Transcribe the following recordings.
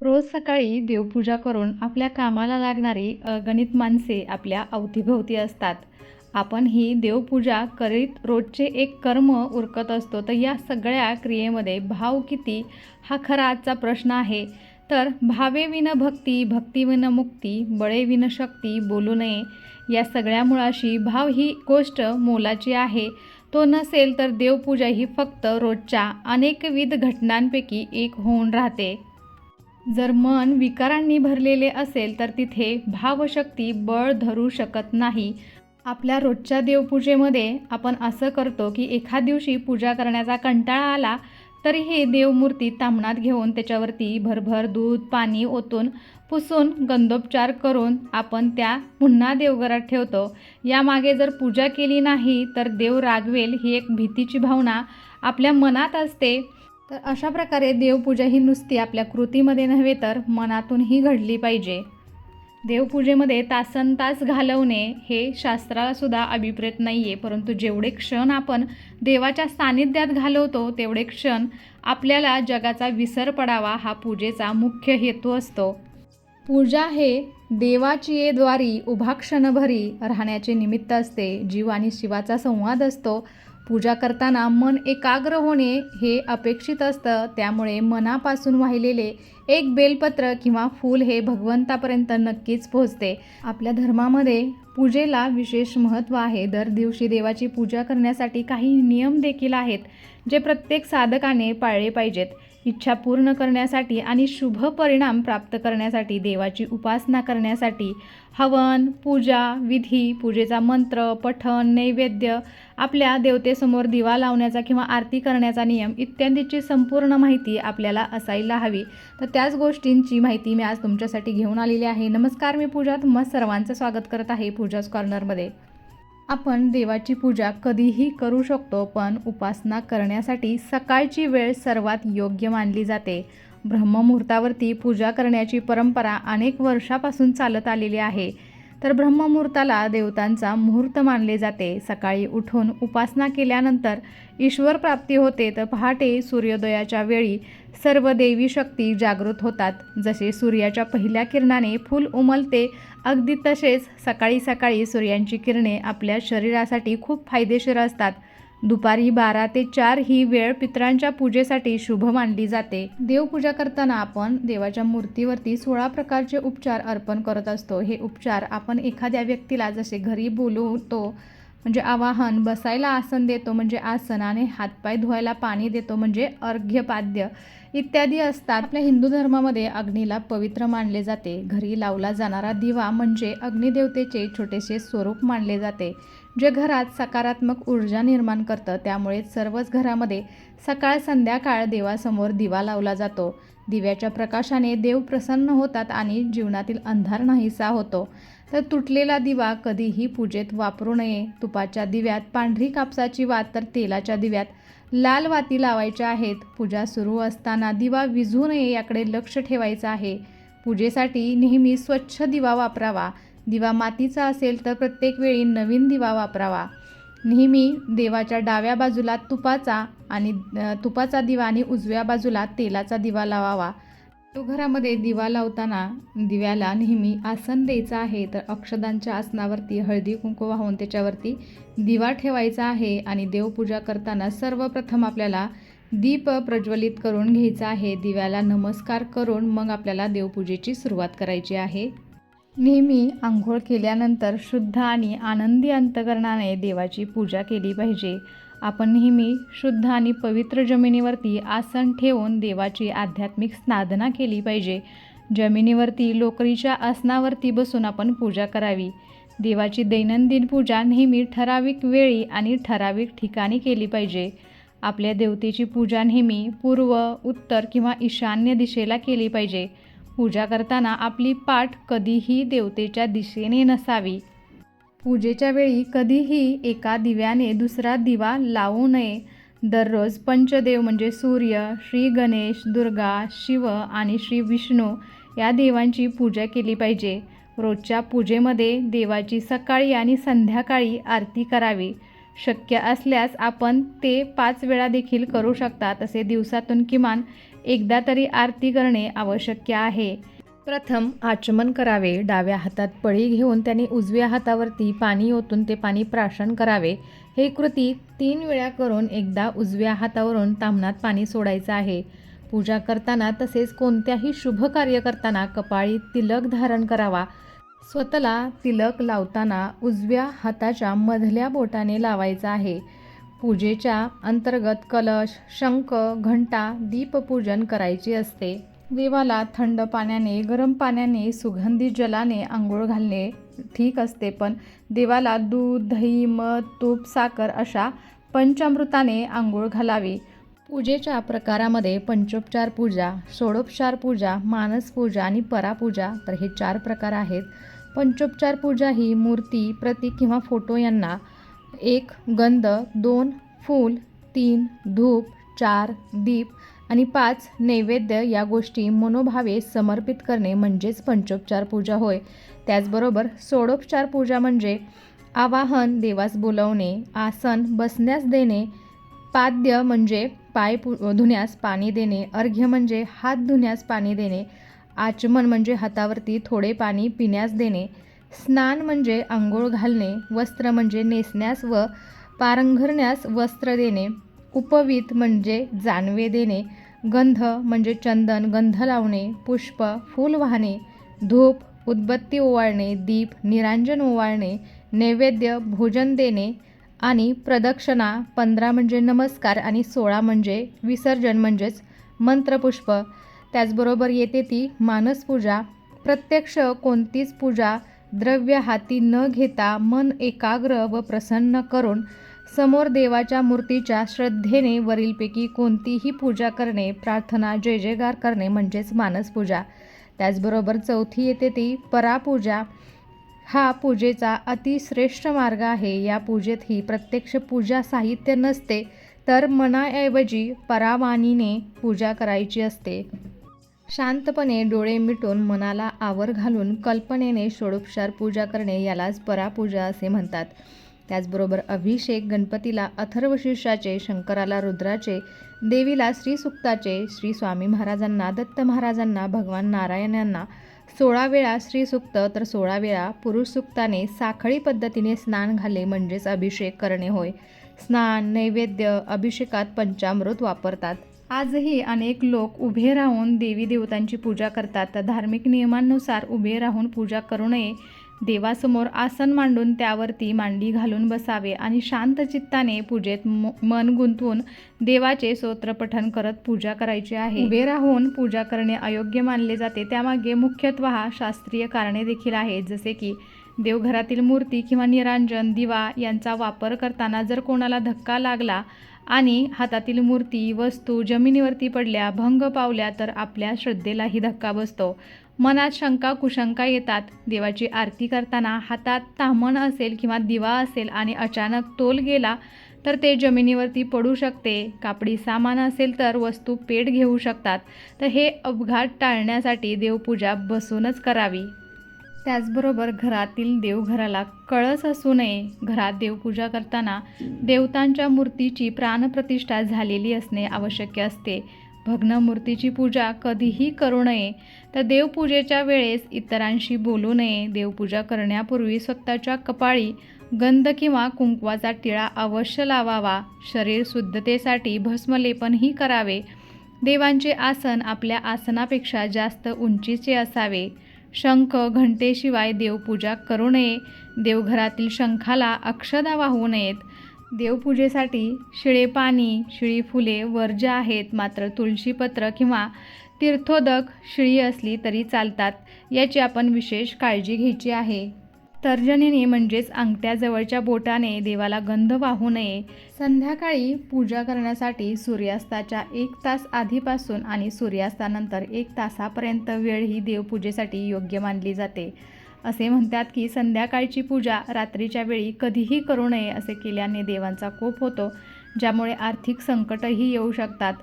रोज सकाळी देवपूजा करून आपल्या कामाला लागणारी गणित माणसे आपल्या अवतीभोवती असतात. आपण ही देवपूजा करीत रोजचे एक कर्म उरकत असतो तर या सगळ्या क्रियेमध्ये भाव किती? हा खरा आजचा प्रश्न आहे. तर भावे विन भक्ती भक्तीविन मुक्ती बळे विन शक्ती बोलू नये या सगळ्या मुळाशी भाव ही गोष्ट मोलाची आहे. तो नसेल तर देवपूजा ही फक्त रोजच्या अनेकविध घटनांपैकी एक होऊन राहते. जर मन विकारांनी भरलेले असेल तर तिथे भावशक्ती बळ धरू शकत नाही. आपल्या रोजच्या देवपूजेमध्ये आपण असं करतो की एखाद दिवशी पूजा करण्याचा कंटाळा आला तरीही देवमूर्ती तांबणात घेऊन त्याच्यावरती भरभर दूध पाणी ओतून पुसून गंधोपचार करून आपण त्या पुन्हा देवघरात ठेवतो. यामागे जर पूजा केली नाही तर देव रागवेल ही एक भीतीची भावना आपल्या मनात असते. तर अशा प्रकारे देवपूजा ही नुसती आपल्या कृतीमध्ये नव्हे तर मनातूनही घडली पाहिजे. देवपूजेमध्ये तासन तास घालवणे हे शास्त्रालासुद्धा अभिप्रेत नाही आहे परंतु जेवढे क्षण आपण देवाच्या सानिध्यात घालवतो तेवढे क्षण आपल्याला जगाचा विसर पडावा हा पूजेचा मुख्य हेतू असतो. पूजा हे देवाची द्वारी उभा क्षणभरी राहण्याचे निमित्त असते. जीव आणि शिवाचा संवाद असतो. पूजा करताना मन एकाग्र होणे हे अपेक्षित असतं. त्यामुळे मनापासून वाहिलेले एक बेलपत्र किंवा फूल हे भगवंतापर्यंत नक्कीच पोहोचते. आपल्या धर्मामध्ये पूजेला विशेष महत्त्व आहे. दर दिवशी देवाची पूजा करण्यासाठी काही नियम देखील आहेत जे प्रत्येक साधकाने पाळले पाहिजेत. इच्छा पूर्ण करण्यासाठी आणि शुभ परिणाम प्राप्त करण्यासाठी देवाची उपासना करण्यासाठी हवन पूजा विधी पूजेचा मंत्र पठण नैवेद्य आपल्या देवतेसमोर दिवा लावण्याचा किंवा आरती करण्याचा नियम इत्यादीची संपूर्ण माहिती आपल्याला असायला हवी. तर त्याच गोष्टींची माहिती मी आज तुमच्यासाठी घेऊन आलेली आहे. नमस्कार मी पूजा. तुम्हा सर्वांचं स्वागत करत आहे पूजाच कॉर्नरमध्ये आपण देवाची पूजा कधीही करू शकतो पण उपासना करण्यासाठी सकाळची वेळ सर्वात योग्य मानली जाते. ब्रह्ममुहूर्तावरती पूजा करण्याची परंपरा अनेक वर्षापासून चालत आलेली आहे. तर ब्रह्ममुहूर्ताला देवतांचा मुहूर्त मानले जाते. सकाळी उठून उपासना केल्यानंतर ईश्वर प्राप्ती होते तर पहाटे सूर्योदयाच्या वेळी सर्व देवी शक्ती जागृत होतात. जसे सूर्याच्या पहिल्या किरणाने फूल उमलते अगदी तसेच सकाळी सकाळी सूर्यांची किरणे आपल्या शरीरासाठी खूप फायदेशीर असतात. दुपारी बारा ते चार ही वेळ पितरांच्या पूजेसाठी शुभ मानली जाते. देवपूजा करताना आपण देवाच्या मूर्तीवरती सोळा प्रकारचे उपचार अर्पण करत असतो. हे उपचार आपण एखाद्या व्यक्तीला जसे घरी बोलवतो म्हणजे आवाहन बसायला आसन देतो म्हणजे आसन आणि हातपाय धुवायला पाणी देतो म्हणजे अर्घ्यपाद्य इत्यादी असतात. आपल्या हिंदू धर्मामध्ये अग्नीला पवित्र मानले जाते. घरी लावला जाणारा दिवा म्हणजे अग्निदेवतेचे छोटेसे स्वरूप मानले जाते. जे घरात सकारात्मक ऊर्जा निर्माण करतं त्यामुळे सर्वच घरामध्ये सकाळ संध्याकाळ देवासमोर दिवा लावला जातो. दिव्याच्या प्रकाशाने देव प्रसन्न होतात आणि जीवनातील अंधार नाहीसा होतो. तर तुटलेला दिवा कधीही पूजेत वापरू नये. तुपाच्या दिव्यात पांढरी कापसाची वात तर तेलाच्या दिव्यात लाल वाती लावायच्या आहेत. पूजा सुरू असताना दिवा विझू नये याकडे लक्ष ठेवायचं आहे. पूजेसाठी नेहमी स्वच्छ दिवा वापरावा. दिवा मातीचा असेल तर प्रत्येक वेळी नवीन दिवा वापरावा. नेहमी देवाच्या डाव्या बाजूला तुपाचा आणि तुपाचा दिवा आणि उजव्या बाजूला तेलाचा दिवा लावावा. तो घरामध्ये दिवा लावताना दिव्याला नेहमी आसन द्यायचं आहे तर अक्षदांच्या आसनावरती हळदी कुंकू वाहून त्याच्यावरती दिवा ठेवायचा आहे आणि देवपूजा करताना सर्वप्रथम आपल्याला दीप प्रज्वलित करून घ्यायचा आहे. दिव्याला नमस्कार करून मग आपल्याला देवपूजेची सुरुवात करायची आहे. नेहमी आंघोळ केल्यानंतर शुद्ध आणि आनंदी अंतकरणाने देवाची पूजा केली पाहिजे. आपण नेहमी शुद्ध आणि पवित्र जमिनीवरती आसन ठेवून देवाची आध्यात्मिक स्नाधना केली पाहिजे. जमिनीवरती लोकरीच्या आसनावरती बसून आपण पूजा करावी. देवाची दैनंदिन पूजा नेहमी ठराविक वेळी आणि ठराविक ठिकाणी केली पाहिजे. आपल्या देवतेची पूजा नेहमी पूर्व उत्तर किंवा ईशान्य दिशेला केली पाहिजे. पूजा करताना आपली पाठ कधीही देवतेच्या दिशेने नसावी. पूजेच्या वेळी कधीही एका दिव्याने दुसरा दिवा लावू नये. दररोज पंचदेव म्हणजे सूर्य श्री गणेश दुर्गा शिव आणि श्री विष्णू या देवांची पूजा केली पाहिजे. रोजच्या पूजेमध्ये देवाची सकाळी आणि संध्याकाळी आरती करावी. शक्य असल्यास आपण ते पाच वेळा देखील करू शकता तसे दिवसातून किमान एकदा तरी आरती करणे आवश्यक आहे. प्रथम आचमन करावे. डाव्या हातात पळी घेऊन त्याने उजव्या हातावरती पाणी ओतून ते पाणी प्राशन करावे. हे कृती तीन वेळा करून एकदा उजव्या हातावरून तांबणात पाणी सोडायचं आहे. पूजा करताना तसेच कोणत्याही शुभ कार्य करताना कपाळी तिलक धारण करावा. स्वतःला तिलक लावताना उजव्या हाताच्या मधल्या बोटाने लावायचा आहे. पूजेच्या अंतर्गत कलश शंख घंटा दीपपूजन करायचे असते. देवाला थंड पाण्याने गरम पाण्याने सुगंधी जलाने आंघोळ घालणे ठीक असते पण देवाला दूध दही मध तूप साखर अशा पंचामृताने आंघोळ घालावी. पूजेच्या प्रकारामध्ये पंचोपचार पूजा षोडोपचार पूजा मानस पूजा आणि परापूजा तर हे चार प्रकार आहेत. पंचोपचार पूजा ही मूर्ती प्रतीक किंवा फोटो यांना एक गंध दोन फूल तीन धूप चार दीप आणि पाच नैवेद्य या गोष्टी मनोभावे समर्पित करणे म्हणजेच पंचोपचार पूजा होय. त्याचबरोबर सोडोपचार पूजा म्हणजे आवाहन देवास बोलवणे आसन बसण्यास देणे पाद्य म्हणजे पाय पु धुण्यास पाणी देणे अर्घ्य म्हणजे हात धुण्यास पाणी देणे आचमन म्हणजे हातावरती थोडे पाणी पिण्यास देणे स्नान म्हणजे आंघोळ घालणे वस्त्र म्हणजे नेसण्यास व पारंघरण्यास वस्त्र देणे उपवीत म्हणजे जानवे देणे गंध म्हणजे चंदन गंध लावणे पुष्प फूल वाहणे धूप उदबत्ती ओवाळणे दीप निरांजन ओवाळणे नैवेद्य भोजन देणे आणि प्रदक्षिणा पंधरा म्हणजे नमस्कार आणि सोळा म्हणजे विसर्जन म्हणजेच मंत्रपुष्प. त्याचबरोबर येते ती मानसपूजा. प्रत्यक्ष कोणतीच पूजा द्रव्य हाती न घेता मन एकाग्र व प्रसन्न करून समोर देवाच्या मूर्तीच्या श्रद्धेने वरीलपैकी कोणतीही पूजा करणे प्रार्थना जय जयगार करणे म्हणजेच मानसपूजा त्याचबरोबर चौथी येते ती परापूजा. हा पूजेचा अतिश्रेष्ठ मार्ग आहे. या पूजेतही प्रत्यक्ष पूजा साहित्य नसते तर मनाऐवजी परावाणीने पूजा करायची असते. शांतपणे डोळे मिटून मनाला आवर घालून कल्पनेने षोडोपचार पूजा करणे यालाच परापूजा असे म्हणतात. त्याचबरोबर अभिषेक गणपतीला अथर्वशिष्याचे शंकराला रुद्राचे देवीला श्रीसुक्ताचे श्री स्वामी महाराजांना दत्त महाराजांना भगवान नारायणांना सोळा वेळा श्रीसुक्त तर सोळा वेळा पुरुषसुक्ताने साखळी पद्धतीने स्नान घाले म्हणजेच अभिषेक करणे होय. स्नान नैवेद्य अभिषेकात पंचामृत वापरतात. आजही अनेक लोक उभे राहून देवी देवतांची पूजा करतात. धार्मिक नियमांनुसार उभे राहून पूजा करू नये. देवासमोर आसन मांडून त्यावरती मांडी घालून बसावे आणि शांत चित्ताने पूजेत म- मन गुंतवून देवाचे स्तोत्रपठन करत पूजा करायची आहे. उभे राहून पूजा करणे अयोग्य मानले जाते. त्यामागे मुख्यत्व शास्त्रीय कारणे देखील आहेत. जसे की देवघरातील मूर्ती किंवा निरांजन दिवा यांचा वापर करताना जर कोणाला धक्का लागला आणि हातातील मूर्ती वस्तू जमिनीवरती पडल्या भंग पावल्या तर आपल्या श्रद्धेलाही धक्का बसतो. मनात शंका कुशंका येतात. देवाची आरती करताना हातात तामण असेल किंवा दिवा असेल आणि अचानक तोल गेला तर ते जमिनीवरती पडू शकते. कापडी सामान असेल तर वस्तू पेट घेऊ शकतात. तर हे अपघात टाळण्यासाठी देवपूजा बसूनच करावी. त्याचबरोबर घरातील देवघराला कळस असू नये. घरात देवपूजा करताना देवतांच्या मूर्तीची प्राणप्रतिष्ठा झालेली असणे आवश्यक असते. भग्न मूर्तीची पूजा कधीही करू नये. तर देवपूजेच्या वेळेस इतरांशी बोलू नये. देवपूजा करण्यापूर्वी स्वतःच्या कपाळी गंध किंवा कुंकवाचा टिळा अवश्य लावावा. शरीर शुद्धतेसाठी भस्मलेपनही करावे. देवांचे आसन आपल्या आसनापेक्षा जास्त उंचीचे असावे. शंख घंटेशिवाय देवपूजा करू नये. देवघरातील शंखाला अक्षदा वाहू नयेत. देवपूजेसाठी शिळे पाणी शिळी फुले वर्ज्य आहेत. मात्र तुळशीपत्र किंवा तीर्थोदक शिळी असली तरी चालतात. याची आपण विशेष काळजी घ्यायची आहे. तर्जनीने म्हणजेच अंगठ्याजवळच्या बोटाने देवाला गंध वाहू नये. संध्याकाळी पूजा करण्यासाठी सूर्यास्ताच्या एक तास आधीपासून आणि सूर्यास्तानंतर एक तासापर्यंत वेळ ही देवपूजेसाठी योग्य मानली जाते. असे म्हणतात की संध्याकाळची पूजा रात्रीच्या वेळी कधीही करू नये असे केल्याने देवांचा कोप होतो ज्यामुळे आर्थिक संकटही येऊ शकतात.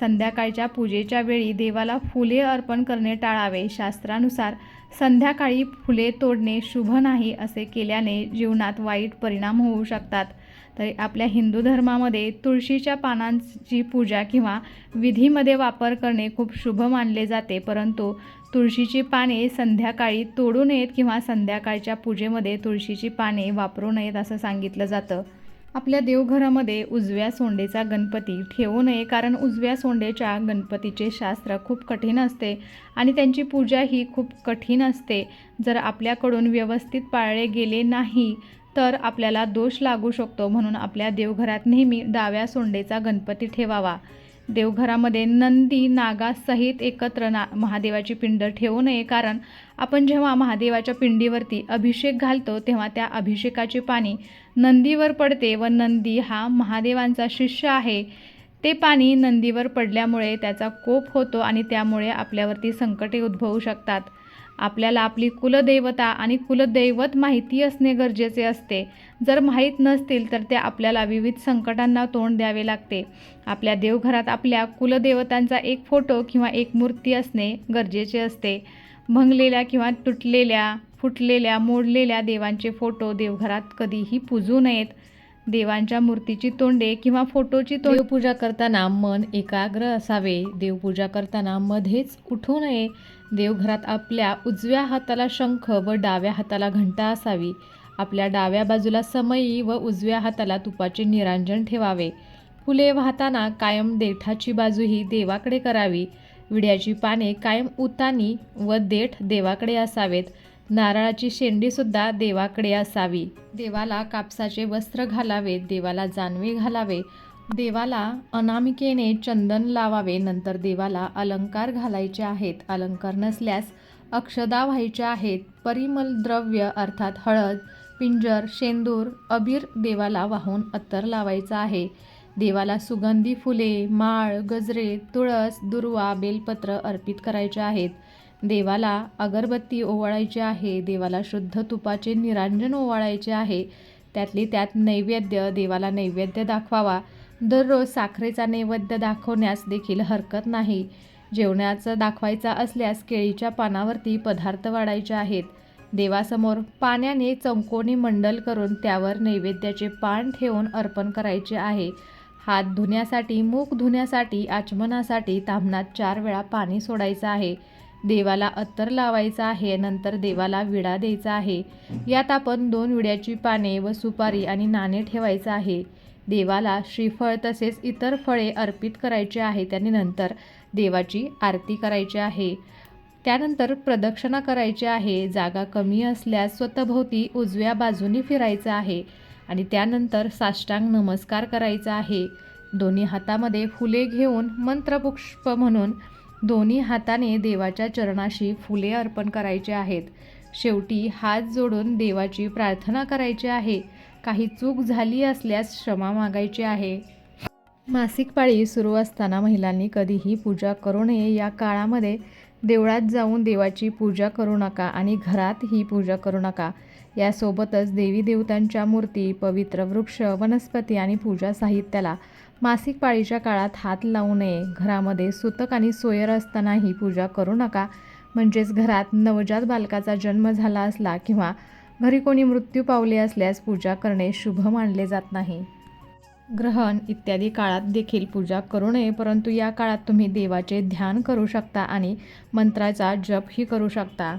संध्याकाळच्या पूजेच्या वेळी देवाला फुले अर्पण करणे टाळावे. शास्त्रानुसार संध्याकाळी फुले तोडणे शुभ नाही असे केल्याने जीवनात वाईट परिणाम होऊ शकतात. तर आपल्या हिंदू धर्मामध्ये तुळशीच्या पानांची पूजा किंवा विधीमध्ये वापर करणे खूप शुभ मानले जाते परंतु तुळशीची पाने संध्याकाळी तोडू नयेत किंवा संध्याकाळच्या पूजेमध्ये तुळशीची पाने वापरू नयेत असं सांगितलं जातं. आपल्या देवघरामध्ये उजव्या सोंडेचा गणपती ठेवू नये कारण उजव्या सोंडेच्या गणपतीचे शास्त्र खूप कठीण असते आणि त्यांची पूजा ही खूप कठीण असते. जर आपल्याकडून व्यवस्थित पाळले गेले नाही तर आपल्याला दोष लागू शकतो म्हणून आपल्या देवघरात नेहमी डाव्या सोंडेचा गणपती ठेवावा. देवघरामध्ये नंदी नागासहित एकत्र ना महादेवाची पिंड ठेवू नये. कारण आपण जेव्हा महादेवाच्या पिंडीवरती अभिषेक घालतो तेव्हा त्या अभिषेकाचे पाणी नंदीवर पडते व नंदी हा महादेवांचा शिष्य आहे. ते पाणी नंदीवर पडल्यामुळे त्याचा कोप होतो आणि त्यामुळे आपल्यावरती संकटे उद्भवू शकतात. आपल्याला आपली कुलदेवता आणि कुलदैवत माहिती असणे गरजेचे असते. जर माहीत नसतील तर ते आपल्याला विविध संकटांना तोंड द्यावे लागते. आपल्या देवघरात आपल्या कुलदेवतांचा एक फोटो किंवा एक मूर्ती असणे गरजेचे असते. भंगलेल्या किंवा तुटलेल्या फुटलेल्या मोडलेल्या देवांचे फोटो देवघरात कधीही पूजू नयेत. देवांच्या मूर्तीची तोंडे किंवा फोटोची तोंड देवपूजा करताना मन एकाग्र असावे. देवपूजा करताना मध्येच उठू नये. देवघरात आपल्या उजव्या हाताला शंख व डाव्या हाताला घंटा असावी. आपल्या डाव्या बाजूला समई व उजव्या हाताला तुपाचे निरांजन ठेवावे. फुले वाहताना कायम देठाची बाजू ही देवाकडे करावी. विड्याची पाने कायम उतानी व देठ देवाकडे असावेत. नारळाची शेंडीसुद्धा देवाकडे असावी. देवाला कापसाचे वस्त्र घालावे देवाला जानवे घालावे. देवाला अनामिकेने चंदन लावावे नंतर देवाला अलंकार घालायचे आहेत. अलंकार नसल्यास अक्षदा व्हायच्या आहेत. परिमल द्रव्य अर्थात हळद पिंजर शेंदूर अबीर देवाला वाहून अत्तर लावायचा आहे. देवाला सुगंधी फुले माळ गजरे तुळस दुर्वा बेलपत्र अर्पित करायचे आहेत. देवाला अगरबत्ती ओवाळायची आहे. देवाला शुद्ध तुपाचे निरांजन ओवाळायचे आहे. त्यातली त्यात नैवेद्य देवाला नैवेद्य दाखवावा. दररोज साखरेचा नैवेद्य दाखवण्यास देखील हरकत नाही. जेवणाचं दाखवायचा असल्यास केळीच्या पानावरती पदार्थ वाढायचे आहेत. देवासमोर पाण्याने चौकोनी मंडल करून त्यावर नैवेद्याचे पान ठेवून अर्पण करायचे आहे. हात धुण्यासाठी मूक धुण्यासाठी आचमनासाठी ताम्हणात चार वेळा पाणी सोडायचं आहे. देवाला अत्तर लावायचा आहे नंतर देवाला विडा द्यायचा आहे. यात आपण दोन विड्याची पाने व सुपारी आणि नाणे ठेवायचं आहे. देवाला श्रीफळ तसेच इतर फळे अर्पित करायचे आहे त्याने नंतर देवाची आरती करायची आहे. त्यानंतर प्रदक्षिणा करायची आहे जागा कमी असल्यास स्वतःभोवती उजव्या बाजूने फिरायचं आहे आणि त्यानंतर साष्टांग नमस्कार करायचा आहे. दोन्ही हातामध्ये फुले घेऊन मंत्रपुष्प म्हणून दोन्ही हाताने देवाच्या चरणाशी फुले अर्पण करायचे आहेत. शेवटी हात जोडून देवाची प्रार्थना करायची आहे. काही चूक झाली असल्यास क्षमा मागायची आहे. मासिक पाळी सुरू असताना महिलांनी कधीही पूजा करू नये. या काळामध्ये देवळात जाऊन देवाची पूजा करू नका आणि घरात ही पूजा करू नका. यासोबतच देवी देवतांच्या मूर्ती पवित्र वृक्ष वनस्पती आणि पूजा साहित्याला मासिक पाळीच्या काळात हात लावू नये. घरामध्ये सुतक आणि सोयर असतानाही पूजा करू नका. म्हणजेच घरात नवजात बालकाचा जन्म झाला असला किंवा घरी कोणी मृत्यू पावले असल्यास पूजा करणे शुभ मानले जात नाही. ग्रहण इत्यादी काळात देखील पूजा करू नये परंतु या काळात तुम्ही देवाचे ध्यान करू शकता आणि मंत्राचा जपही करू शकता.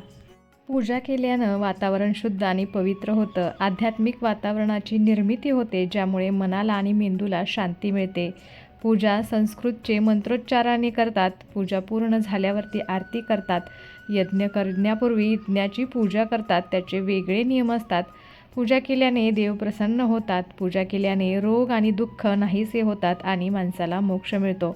पूजा केल्यानं वातावरण शुद्ध आणि पवित्र होतं. आध्यात्मिक वातावरणाची निर्मिती होते ज्यामुळे मनाला आणि मेंदूला शांती मिळते. पूजा संस्कृतचे मंत्रोच्चाराने करतात. पूजा पूर्ण झाल्यावरती आरती करतात. यज्ञ करण्यापूर्वी यज्ञाची पूजा करतात. त्याचे वेगळे नियम असतात. पूजा केल्याने देव प्रसन्न होतात. पूजा केल्याने रोग आणि दुःख नाहीसे होतात आणि माणसाला मोक्ष मिळतो.